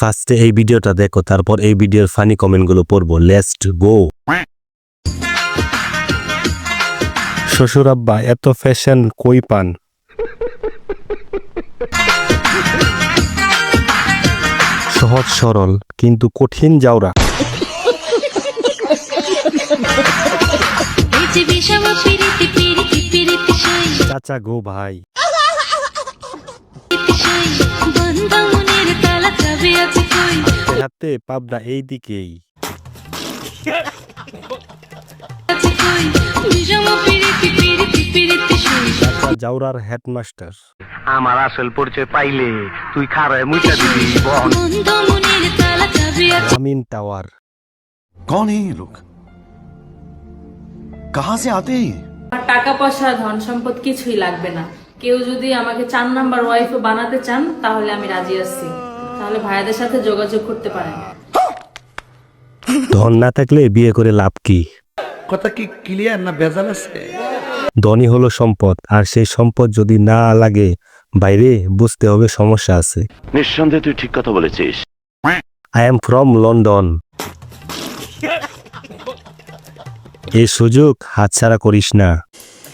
ফার্স্টে এই ভিডিওটা দেখো তারপর এই ভিডিওর ফানি কমেন্টগুলো পড়ব। লেস্ট গো শ্বশুর আব্বা এত ফ্যাশন কই পান? সহজ সরল কিন্তু কঠিন যাওরা চাচা গো ভাই। হাতে পাবনা এই দিকেই জাউরার হেডমাস্টার। আমার আসল পরিচয় পাইলে তুই খারায় দিবি আমিন টাওয়ার। এই লোক? কাহা সে আতে টাকা পয়সা ধন সম্পদ কিছুই লাগবে না। কেউ যদি আমাকে চার নাম্বার ওয়াইফ বানাতে চান তাহলে আমি রাজি আছি। তাহলে ভাইয়াদের সাথে যোগাযোগ করতে পারেন। ধন না থাকলে বিয়ে করে লাভ কি? কথা কি ক্লিয়ার না ভেজাল আছে? ধনী হলো সম্পদ আর সেই সম্পদ যদি না লাগে বাইরে বুঝতে হবে সমস্যা আছে। নিঃসন্দেহে তুই ঠিক কথা বলেছিস। আই এম ফ্রম লন্ডন এই সুযোগ হাতছাড়া করিস না।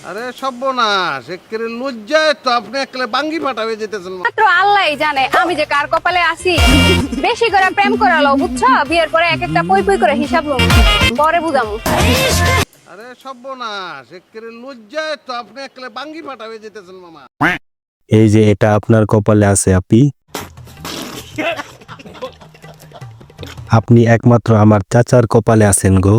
আরে সর্বনাশ একেবারে লজ্জায় তো আপনি একলে বাঙ্গি ফাটাবে যেতেছেন। মাত্র আল্লাহই জানে আমি যে কার কপালে আছি। বেশি করে প্রেম করালো বুঝছ? বিয়ের পরে এক একটা পই পই করে হিসাব লম পরে বুঝামু। আরে সর্বনাশ একেবারে লজ্জায় তো আপনি একলে বাঙ্গি ফাটাবে যেতেছেন মামা। এই যে এটা আপনার কপালে আছে আপি আপনি একমাত্র আমার চাচার কপালে আছেন গো।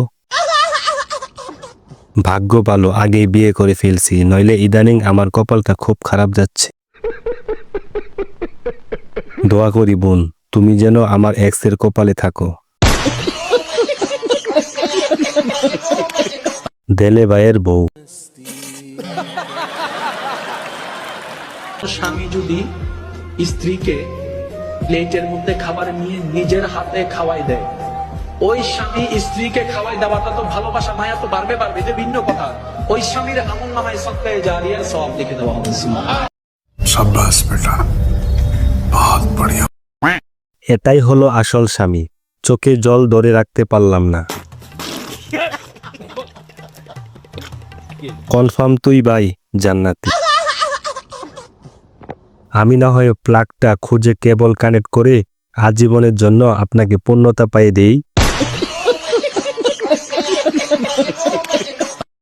ভাগ্য ভালো, আগেই বিয়ে করে ফেলছি, নইলে ইদানিং আমার কপালটা খুব খারাপ যাচ্ছে। দোয়া করি বোন, তুমি যেন আমার এক্সের কপালে থাকো। দেলে ভাইয়ের বউ। স্বামী যদি স্ত্রীকে প্লেটের মধ্যে খাবার নিয়ে নিজের হাতে খাওয়াই দেয় ওই স্বামী স্ত্রীকে খাওয়াই দেওয়াটা তো ভালোবাসা মায়া তো বাড়বে বাড়বে যে ভিন্ন কথা। ওই স্বামীর আমল নামায় সত্যায় যা জারিয়ার সব লিখে দেওয়া হবে সাব্বাস বেটা। বহুত বড়িয়া। এটাই হলো আসল স্বামী। চোখে জল ধরে রাখতে পারলাম না। কনফার্ম তুই ভাই জান্নাতি। আমি না হয় প্লাগটা খুঁজে কেবল কানেক্ট করে আজীবনের জন্য আপনাকে পূর্ণতা পাইয়ে দেই।